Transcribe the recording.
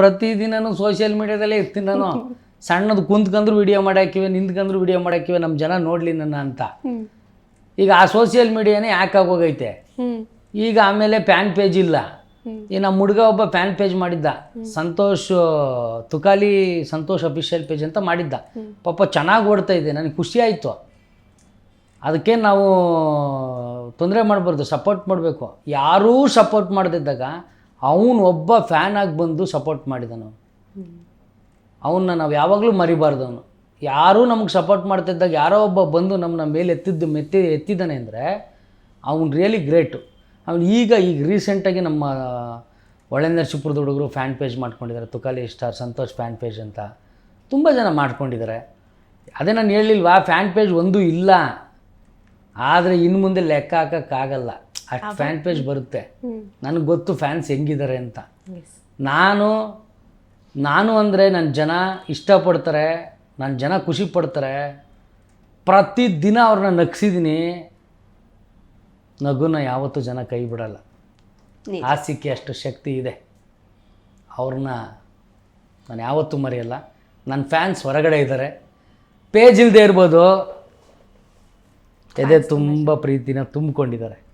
ಪ್ರತಿದಿನನೂ social ಮೀಡಿಯಾದಲ್ಲೇ ಇರ್ತೀನಿ ನಾನು. ಸಣ್ಣದು ಕುಂತ್ಕಂದ್ರು ವಿಡಿಯೋ ಮಾಡಾಕಿವೆ ನಿಂತ್ಕಂದ್ರು ವಿಡಿಯೋ ಮಾಡಾಕಿವೆ ನಮ್ಮ ಜನ ನೋಡಲಿ ನನ್ನ ಅಂತ. ಈಗ ಆ ಸೋಷಿಯಲ್ ಮೀಡಿಯಾನೇ ಯಾಕೆ ಆಗೋಗೈತೆ. ಈಗ ಆಮೇಲೆ ಪ್ಯಾನ್ ಪೇಜ್ ಇಲ್ಲ. ಈ ನಮ್ಮ ಹುಡುಗ ಒಬ್ಬ ಪ್ಯಾನ್ ಪೇಜ್ ಮಾಡಿದ್ದ. ಸಂತೋಷ್ ತುಕಾಲಿ ಸಂತೋಷ್ ಅಫಿಷಿಯಲ್ ಪೇಜ್ ಅಂತ ಮಾಡಿದ್ದ. ಪಾಪ ಚೆನ್ನಾಗಿ ಓಡ್ತಾ ಇದೆ ನನಗೆ ಖುಷಿ ಆಯಿತು. ಅದಕ್ಕೆ ನಾವು ತೊಂದರೆ ಮಾಡಬಾರ್ದು ಸಪೋರ್ಟ್ ಮಾಡಬೇಕು. ಯಾರೂ ಸಪೋರ್ಟ್ ಮಾಡದಿದ್ದಾಗ ಅವನು ಒಬ್ಬ ಫ್ಯಾನ್ ಆಗಿ ಬಂದು ಸಪೋರ್ಟ್ ಮಾಡಿದನು. ಅವನ್ನ ನಾವು ಯಾವಾಗಲೂ ಮರಿಬಾರ್ದು ಅವನು ಯಾರೂ ನಮಗೆ ಸಪೋರ್ಟ್ ಮಾಡ್ತಿದ್ದಾಗ ಯಾರೋ ಒಬ್ಬ ಬಂದು ನಮ್ಮನ್ನ ಮೇಲೆ ಎತ್ತಿದ್ದು ಮೆತ್ತಿ ಎತ್ತಿದ್ದಾನೆ ಅಂದರೆ ಅವ್ನು ರಿಯಲಿ ಗ್ರೇಟು ಅವ್ನು ಈಗ ಈಗ ರೀಸೆಂಟಾಗಿ ನಮ್ಮ ಒಳ್ಳೆ ನರಸೀಪುರದ ಹುಡುಗರು ಫ್ಯಾನ್ ಪೇಜ್ ಮಾಡ್ಕೊಂಡಿದ್ದಾರೆ Tukali star Santosh fan page ಅಂತ. ತುಂಬ ಜನ ಮಾಡ್ಕೊಂಡಿದ್ದಾರೆ ಅದೇ ನಾನು ಹೇಳಿಲ್ವಾ ಫ್ಯಾನ್ ಪೇಜ್ ಒಂದೂ ಇಲ್ಲ. ಆದರೆ ಇನ್ನು ಮುಂದೆ ಲೆಕ್ಕ ಹಾಕೋಕ್ಕಾಗಲ್ಲ. ಅಷ್ಟು ಫ್ಯಾನ್ ಪೇಜ್ ಬರುತ್ತೆ. ನನಗೆ ಗೊತ್ತು ಫ್ಯಾನ್ಸ್ ಹೆಂಗಿದ್ದಾರೆ ಅಂತ. ನಾನು ನಾನು ಅಂದರೆ ನನ್ನ ಜನ ಇಷ್ಟಪಡ್ತಾರೆ ನನ್ನ ಜನ ಖುಷಿ ಪಡ್ತಾರೆ. ಪ್ರತಿದಿನ ಅವ್ರನ್ನ ನಗ್ಸಿದ್ದೀನಿ ನಗುನ ಯಾವತ್ತೂ ಜನ ಕೈ ಬಿಡಲ್ಲ. ಹಾಸ್ಯಕ್ಕೆ ಅಷ್ಟು ಶಕ್ತಿ ಇದೆ. ಅವ್ರನ್ನ ನಾನು ಯಾವತ್ತೂ ಮರೆಯಲ್ಲ. ನನ್ನ ಫ್ಯಾನ್ಸ್ ಹೊರಗಡೆ ಇದ್ದಾರೆ ಪೇಜ್ ಇಲ್ಲದೆ ಇರ್ಬೋದು. ಎದೆ ತುಂಬ ಪ್ರೀತಿನ ತುಂಬಿಕೊಂಡಿದ್ದಾರೆ.